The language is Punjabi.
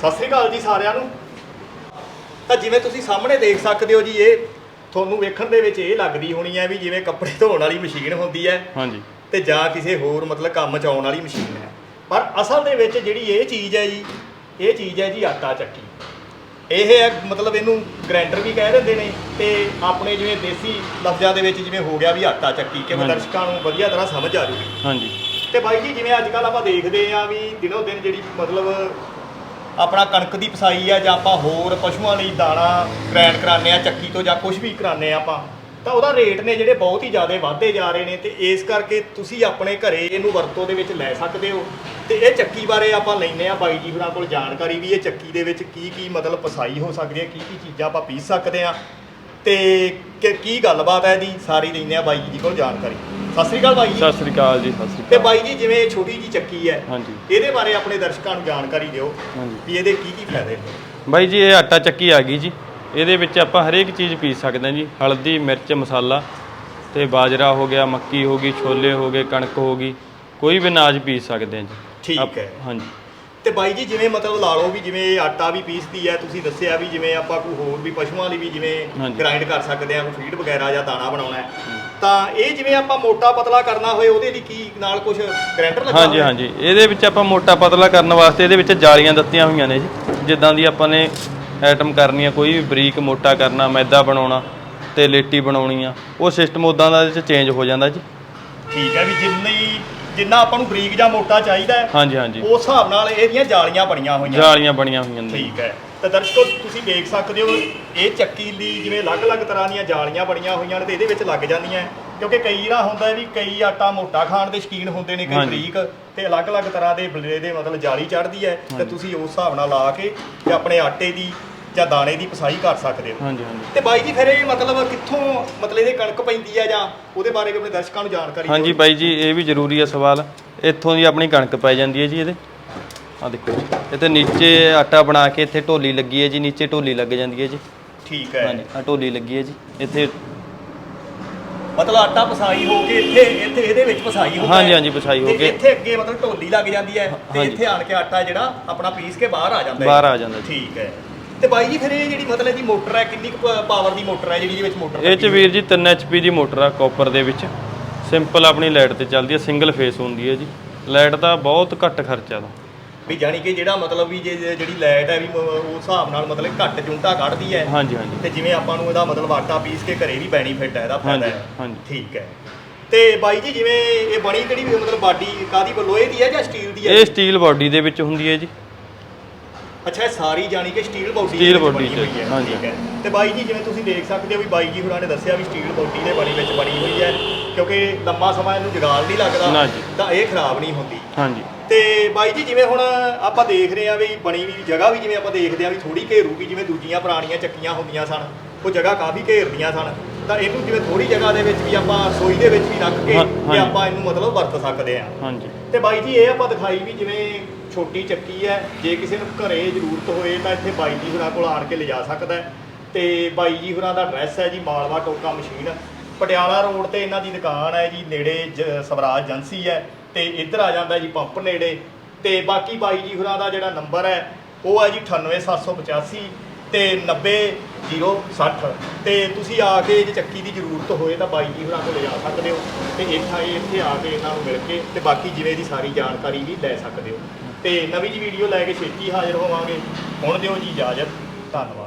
ਸਤਿ ਸ੍ਰੀ ਅਕਾਲ ਜੀ ਸਾਰਿਆਂ ਨੂੰ। ਤਾਂ ਜਿਵੇਂ ਤੁਸੀਂ ਸਾਹਮਣੇ ਦੇਖ ਸਕਦੇ ਹੋ ਜੀ ਇਹ ਤੁਹਾਨੂੰ ਵੇਖਣ ਦੇ ਵਿੱਚ ਇਹ ਲੱਗਦੀ ਹੋਣੀ ਹੈ ਵੀ ਜਿਵੇਂ ਕੱਪੜੇ ਧੋਣ ਵਾਲੀ ਮਸ਼ੀਨ ਹੁੰਦੀ ਹੈ ਹਾਂਜੀ। ਤੇ ਜਾਂ ਕਿਸੇ ਹੋਰ ਮਤਲਬ ਕੰਮ ਚ ਆਉਣ ਵਾਲੀ ਮਸ਼ੀਨ ਹੈ। ਪਰ ਅਸਲ ਦੇ ਵਿੱਚ ਜਿਹੜੀ ਇਹ ਚੀਜ਼ ਹੈ ਜੀ ਇਹ ਚੀਜ਼ ਹੈ ਜੀ ਆਟਾ ਚੱਕੀ। ਇਹ ਹੈ ਮਤਲਬ ਇਹਨੂੰ ਗ੍ਰਾਈਂਡਰ ਵੀ ਕਹਿ ਦਿੰਦੇ ਨੇ ਤੇ ਆਪਣੇ ਜਿਵੇਂ ਦੇਸੀ ਲਫ਼ਜ਼ਾਂ ਦੇ ਵਿੱਚ ਜਿਵੇਂ ਹੋ ਗਿਆ ਵੀ ਆਟਾ ਚੱਕੀ ਕਿ। ਦਰਸ਼ਕਾਂ ਨੂੰ ਵਧੀਆ ਤਰ੍ਹਾਂ ਸਮਝ ਆ ਜੂਗੀ। ਹਾਂਜੀ। ਤੇ ਬਾਈ ਜੀ ਜਿਵੇਂ ਅੱਜ ਕੱਲ ਆਪਾਂ ਦੇਖਦੇ ਆ ਵੀ ਦਿਨੋ ਦਿਨ ਜਿਹੜੀ ਮਤਲਬ ਆਪਣਾ ਕਣਕ ਦੀ ਪਸਾਈ ਆ ਜਾਂ ਆਪਾਂ ਹੋਰ ਪਸ਼ੂਆਂ ਲਈ ਦਾਣਾ ਗ੍ਰੈਂਡ ਕਰਾਉਂਦੇ ਆ, ਚੱਕੀ ਤੋਂ ਜਾਂ ਕੁਝ ਵੀ ਕਰਾਉਂਦੇ ਆ ਆਪਾਂ, ਤਾਂ ਉਹਦਾ ਰੇਟ ਨੇ ਜਿਹੜੇ ਬਹੁਤ ਹੀ ਜ਼ਿਆਦਾ ਵਧਦੇ ਜਾ ਰਹੇ ਨੇ ਤੇ ਇਸ ਕਰਕੇ ਤੁਸੀਂ ਆਪਣੇ ਘਰੇ ਇਹਨੂੰ ਵਰਤੋਂ ਦੇ ਵਿੱਚ ਲੈ ਸਕਦੇ ਹੋ। ਤੇ ਇਹ ਚੱਕੀ ਬਾਰੇ ਆਪਾਂ ਲੈਨੇ ਆ ਬਾਈ ਜੀ ਹੋਰਾਂ ਕੋਲ ਜਾਣਕਾਰੀ ਵੀ ਇਹ ਚੱਕੀ ਦੇ ਵਿੱਚ ਕੀ ਕੀ ਮਤਲਬ ਪਸਾਈ ਹੋ ਸਕਦੀ ਹੈ, ਕੀ ਕੀ ਚੀਜ਼ਾਂ ਆਪਾਂ ਪੀਸ ਸਕਦੇ ਆ ਤੇ ਕਿ ਕੀ ਗੱਲਬਾਤ ਹੈ ਇਹਦੀ, ਸਾਰੀ ਲੈਨੇ ਆ ਬਾਈ ਜੀ ਕੋਲ ਜਾਣਕਾਰੀ। ਸਤਿ ਸ੍ਰੀ ਅਕਾਲ ਬਾਈ ਜੀ। ਸਤਿ ਸ੍ਰੀ ਅਕਾਲ ਜੀ ਸਤਿ ਸ੍ਰੀ ਤੇ ਅਕਾਲ। ਬਾਈ ਜੀ ਜਿਵੇਂ ਇਹ ਛੋਟੀ ਜੀ ਚੱਕੀ ਹੈ ਹਾਂਜੀ। ਇਹਦੇ ਬਾਰੇ ਆਪਣੇ ਦਰਸ਼ਕਾਂ ਨੂੰ ਜਾਣਕਾਰੀ ਦਿਓ ਹਾਂਜੀ। ਵੀ ਇਹਦੇ ਕੀ ਕੀ ਫਾਇਦੇ ਨੇ। ਬਾਈ ਜੀ ਇਹ ਆਟਾ ਚੱਕੀ ਆ ਗਈ ਜੀ। ਇਹਦੇ ਵਿੱਚ ਆਪਾਂ ਹਰੇਕ ਚੀਜ਼ ਪੀਸ ਸਕਦੇ ਹਾਂ ਜੀ। ਹਲਦੀ ਮਿਰਚ ਮਸਾਲਾ ਤੇ ਬਾਜਰਾ ਹੋ ਗਿਆ ਮੱਕੀ ਹੋ ਗਈ ਛੋਲੇ ਹੋ ਗਏ ਕਣਕ ਹੋ ਗਈ। ਕੋਈ ਵੀ ਅਨਾਜ ਪੀਸ ਸਕਦੇ ਹਾਂ ਜੀ। ਠੀਕ ਆਪ- ਹੈ। ਹਾਂਜੀ। ਤੇ ਬਾਈ ਜੀ ਜਿਵੇਂ ਮਤਲਬ ਲਾ ਲਓ ਵੀ ਜਿਵੇਂ ਇਹ ਆਟਾ ਵੀ ਪੀਸਦੀ ਹੈ ਤੁਸੀਂ ਦੱਸਿਆ ਵੀ ਜਿਵੇਂ ਆਪਾਂ ਕੋਈ ਹੋਰ ਵੀ ਪਸ਼ੂਆਂ ਲਈ ਵੀ ਜਿਵੇਂ ਹਾਂਜੀ। ਗ੍ਰਾਈਂਡ ਕਰ ਸਕਦੇ ਆ ਕੋਈ ਫੀਡ ਵਗੈਰਾ ਜਾਂ ਦਾਣਾ ਬਣਾਉਣਾ ਹੈ ਤਾਂ ਇਹ ਜਿਵੇਂ ਆਪਾਂ ਮੋਟਾ ਪਤਲਾ ਕਰਨਾ ਹੋਏ ਉਹਦੇ ਲਈ ਕੀ ਨਾਲ ਕੁਝ ਗ੍ਰਾਈਂਡਰ ਲੱਗਾ ਹਾਂਜੀ ਹੋਇਆ? ਹਾਂਜੀ ਇਹਦੇ ਵਿੱਚ ਆਪਾਂ ਮੋਟਾ ਪਤਲਾ ਕਰਨ ਵਾਸਤੇ ਇਹਦੇ ਵਿੱਚ ਜਾਲੀਆਂ ਦਿੱਤੀਆਂ ਹੋਈਆਂ ਨੇ ਜੀ ਜਿੱਦਾਂ ਦੀ ਆਪਾਂ ਨੇ ਆਈਟਮ ਕਰਨੀ ਆ ਕੋਈ ਵੀ ਬਰੀਕ ਮੋਟਾ ਕਰਨਾ ਮੈਦਾ ਬਣਾਉਣਾ ਤੇ ਲੇਟੀ ਬਣਾਉਣੀ ਆ ਉਹ ਸਿਸਟਮ ਉਦਾਂ ਦਾ ਇਹਦੇ ਚ ਚੇਂਜ ਹੋ ਜਾਂਦਾ ਜੀ ਠੀਕ ਹੈ ਵੀ ਜਿੰਨੀ ਜਿੰਨਾ ਆਪਾਂ ਨੂੰ ਬਰੀਕ ਜਾਂ ਮੋਟਾ ਚਾਹੀਦਾ ਹੈ ਹਾਂਜੀ ਹਾਂਜੀ ਉਸ ਹਿਸਾਬ ਨਾਲ ਇਹਦੀਆਂ ਜਾਲੀਆਂ ਬਣੀਆਂ ਹੋਈਆਂ ਜਾਲੀਆਂ ਬਣੀਆਂ ਹੋਈਆਂ ਨੇ। ਠੀਕ ਹੈ ਤਾਂ ਦਰਸ਼ਕੋ ਤੁਸੀਂ ਦੇਖ ਸਕਦੇ ਹੋ ਇਹ ਚੱਕੀ ਲਈ ਜਿਵੇਂ ਅਲੱਗ-ਅਲੱਗ ਤਰ੍ਹਾਂ ਦੀਆਂ ਜਾਲੀਆਂ ਬਣੀਆਂ ਹੋਈਆਂ ਨੇ ਤੇ ਇਹਦੇ ਵਿੱਚ ਲੱਗ ਜਾਂਦੀਆਂ। ਕਿਉਂਕਿ ਕਈ ਨਾ ਹੁੰਦਾ ਹੈ ਵੀ ਕਈ ਆਟਾ ਮੋਟਾ ਖਾਣ ਦੇ ਸ਼ੌਕੀਨ ਹੁੰਦੇ ਨੇ ਕਈ ਹਾਂਜੀ। ਬਰੀਕ ਤੇ ਅਲੱਗ-ਅਲੱਗ ਤਰ੍ਹਾਂ ਦੇ ਬਲੇ ਦੇ ਮਤਲਬ ਜਾਲੀ ਚੜ੍ਹਦੀ ਹੈ ਤੇ ਤੁਸੀਂ ਉਸ ਹਿਸਾਬ ਨਾਲ ਲਾ ਕੇ ਤੇ ਆਪਣੇ ਆਟੇ ਦੀ ਜਾਂ ਦਾਣੇ ਦੀ ਪਸਾਈ ਕਰ ਸਕਦੇ ਹੋ। ਹਾਂਜੀ ਹਾਂਜੀ। ਤੇ ਬਾਈ ਜੀ ਫਿਰ ਇਹ ਮਤਲਬ ਕਿੱਥੋਂ ਮਤਲਬ ਇਹਦੇ ਕਣਕ ਪੈਂਦੀ ਹੈ ਜਾਂ ਉਹਦੇ ਬਾਰੇ ਵੀ ਆਪਣੇ ਦਰਸ਼ਕਾਂ ਨੂੰ ਜਾਣਕਾਰੀ ਹਾਂਜੀ। ਬਾਈ ਜੀ ਇਹ ਵੀ ਜ਼ਰੂਰੀ ਹੈ ਸਵਾਲ। ਇੱਥੋਂ ਦੀ ਆਪਣੀ ਕਣਕ ਪੈ ਜਾਂਦੀ ਹੈ ਜੀ ਇਹਦੇ। ਆ ਦੇਖੋ ਜੀ। ਇੱਥੇ ਨੀਚੇ ਆਟਾ ਬਣਾ ਕੇ ਇੱਥੇ ਢੋਲੀ ਲੱਗੀ ਹੈ ਜੀ ਨੀਚੇ ਢੋਲੀ ਲੱਗ ਜਾਂਦੀ ਹੈ ਜੀ। ਠੀਕ ਹੈ। ਹਾਂਜੀ ਆ ਢੋਲੀ ਲੱਗੀ ਹੈ ਜੀ। ਇੱਥੇ ਮਤਲਬ ਆਟਾ ਪਸਾਈ ਹੋ ਕੇ ਇੱਥੇ ਇੱਥੇ ਇਹਦੇ ਵਿੱਚ ਪਸਾਈ ਹੁੰਦਾ ਹਾਂਜੀ, ਹੈ। ਹਾਂਜੀ, ਪਸਾਈ ਹੋ ਤੇ ਕੇ। ਇੱਥੇ ਅੱਗੇ ਮਤਲਬ ਢੋਲੀ ਲੱਗ ਜਾਂਦੀ ਹੈ ਤੇ ਹਾਂਜੀ। ਇੱਥੇ ਆਣ ਕੇ ਆਟਾ ਜਿਹੜਾ ਆਪਣਾ ਪੀਸ ਕੇ ਬਾਹਰ ਆ ਜਾਂਦਾ ਹੈ। ਬਾਹਰ ਆ ਜਾਂਦਾ ਜੀ। ਠੀਕ ਹੈ। ਤੇ ਬਾਈ ਜੀ ਫਿਰ ਇਹ ਜਿਹੜੀ ਮਤਲਬ ਇਹਦੀ ਮੋਟਰ ਹੈ ਕਿੰਨੀ ਪਾਵਰ ਦੀ ਮੋਟਰ ਹੈ ਜਿਹੜੀ ਇਹਦੇ ਵਿੱਚ ਮੋਟਰ ਇਹ ਚ ਵੀਰ ਜੀ 3 HP ਦੀ ਮੋਟਰ ਆ ਕਾਪਰ ਦੇ ਵਿੱਚ। ਸਿੰਪਲ ਆਪਣੀ ਲਾਈਟ ਤੇ ਚੱਲਦੀ ਹੈ ਸਿੰਗਲ ਫੇਸ ਹੁੰਦੀ ਹੈ ਜੀ। ਲਾਈਟ ਦਾ ਬਹੁਤ ਘੱਟ ਖਰਚਾ ਦਾ ਵੀ ਜਾਣੀ ਕਿ ਜਿਹੜਾ ਮਤਲਬ ਵੀ ਜੇ ਜੇ ਜਿਹੜੀ ਲਾਈਟ ਹੈ ਵੀ ਉਸ ਹਿਸਾਬ ਨਾਲ ਮਤਲਬ ਘੱਟ ਜੁੰਟਾ ਕੱਢਦੀ ਹੈ। ਹਾਂਜੀ ਹਾਂਜੀ। ਤੇ ਜਿਵੇਂ ਆਪਾਂ ਨੂੰ ਇਹਦਾ ਮਤਲਬ ਆਟਾ ਪੀਸ ਕੇ ਘਰੇ ਵੀ ਬੈਨੀਫਿਟ ਹੈ ਇਹਦਾ ਫਾਇਦਾ ਹੈ। ਹਾਂਜੀ। ਠੀਕ ਹੈ। ਤੇ ਬਾਈ ਜੀ ਜਿਵੇਂ ਇਹ ਬਣੀ ਕਿਹੜੀ ਮਤਲਬ ਬਾਡੀ ਕਾਦੀ ਲੋਹੇ ਦੀ ਹੈ ਜਾਂ ਸਟੀਲ ਦੀ ਹੈ? ਇਹ ਸਟੀਲ ਬਾਡੀ ਦੇ ਵਿੱਚ ਹੁੰਦੀ ਹੈ ਜੀ। ਅੱਛਾ ਇਹ ਸਾਰੀ ਜਾਣੀ ਕਿ ਸਟੀਲ ਬਾਡੀ Steel body ਚ, ਹਾਂਜੀ। ਤੇ ਬਾਈ ਜੀ ਜਿਵੇਂ ਤੁਸੀਂ ਦੇਖ ਸਕਦੇ ਹੋ ਵੀ ਬਾਈ ਜੀ ਹੋਰਾਂ ਨੇ ਦੱਸਿਆ ਵੀ ਸਟੀਲ ਬਾਡੀ ਦੇ ਬਣੀ ਵਿੱਚ ਬਣੀ ਹੋਈ ਹੈ ਕਿਉਂਕਿ ਲੰਮਾ ਸਮਾਂ ਇਹਨੂੰ ਜਗਾਲ ਨਹੀਂ ਲੱਗਦਾ ਜੀ। ਤਾਂ ਇਹ ਖਰਾਬ ਨਹੀਂ ਹੁੰਦੀ ਹਾਂਜੀ ਤੇ ਬਾਈ ਜੀ ਜਿਵੇਂ ਹੁਣ ਆਪਾਂ ਦੇਖ ਰਹੇ ਆ ਵੀ ਬਣੀ ਵੀ ਜਗ੍ਹਾ ਵੀ ਜਿਵੇਂ ਆਪਾਂ ਦੇਖਦੇ ਆ ਵੀ ਥੋੜੀ ਘੇਰੂਗੀ ਜਿਵੇਂ ਦੂਜੀਆਂ ਪੁਰਾਣੀਆਂ ਚੱਕੀਆਂ ਹੁੰਦੀਆਂ ਸਨ ਉਹ ਜਗ੍ਹਾ ਕਾਫੀ ਘੇਰਦੀਆਂ ਸਨ ਤਾਂ ਇਹਨੂੰ ਜਿਵੇਂ ਥੋੜੀ ਜਗ੍ਹਾ ਦੇ ਵਿੱਚ ਵੀ ਆਪਾਂ ਰਸੋਈ ਦੇ ਵਿੱਚ ਵੀ ਰੱਖ ਕੇ ਹਾਂ, ਤੇ ਹਾਂਜੀ। ਆਪਾਂ ਇਹਨੂੰ ਮਤਲਬ ਵਰਤ ਸਕਦੇ ਆ ਹਾਂਜੀ ਤੇ ਬਾਈ ਜੀ ਇਹ ਆਪਾਂ ਦਿਖਾਈ ਵੀ ਜਿਵੇਂ ਛੋਟੀ ਚੱਕੀ ਹੈ, ਜੇ ਕਿਸੇ ਨੂੰ ਘਰੇ ਜ਼ਰੂਰਤ ਹੋਏ ਤਾਂ ਇੱਥੇ ਬਾਈ ਜੀ ਹੋਰਾਂ ਕੋਲ ਆਣ ਕੇ ਲਿਜਾ ਸਕਦਾ ਹੈ। ਤੇ ਬਾਈ ਜੀ ਹੋਰਾਂ ਦਾ ਐਡਰੈਸ ਹੈ ਜੀ, ਮਾਲਵਾ ਟੋਕਾ ਮਸ਼ੀਨ। ਪਟਿਆਲਾ ਰੋਡ ਤੇ ਇਹਨਾਂ ਦੀ ਦੁਕਾਨ ਹੈ ਜੀ, ਨੇੜੇ ਜ- ਸਵਰਾਜ ਏਜੰਸੀ ਹੈ ਤੇ ਇੱਧਰ ਆ ਜਾਂਦਾ ਜੀ ਪੰਪ ਨੇੜੇ। ਤੇ ਬਾਕੀ ਬਾਈ ਜੀ ਹੋਰਾਂ ਦਾ ਜਿਹੜਾ ਨੰਬਰ ਹੈ, ਉਹ ਹੈ ਜੀ 98785 ਤੇ 90060 ਤੇ ਤੁਸੀਂ ਆ ਕੇ ਜੇ ਚੱਕੀ ਦੀ ਜ਼ਰੂਰਤ ਹੋਏ ਤਾਂ ਬਾਈ ਜੀ ਹੋਰਾਂ ਕੋਲ ਲਿਜਾ ਸਕਦੇ ਹੋ ਤੇ ਇੱਥੇ ਇੱਥੇ ਆ ਕੇ ਇਹਨਾਂ ਨੂੰ ਮਿਲ ਕੇ ਤੇ ਬਾਕੀ ਜਿਵੇਂ ਦੀ ਸਾਰੀ ਜਾਣਕਾਰੀ ਵੀ ਲੈ ਸਕਦੇ ਹੋ। ਤੇ ਨਵੀਂ ਜੀ ਵੀਡੀਓ ਲੈ ਕੇ ਛੇਤੀ ਹਾਜ਼ਰ ਹੋਵਾਂਗੇ। ਹੁਣ ਦਿਓ ਜੀ ਇਜਾਜ਼ਤ। ਧੰਨਵਾਦ।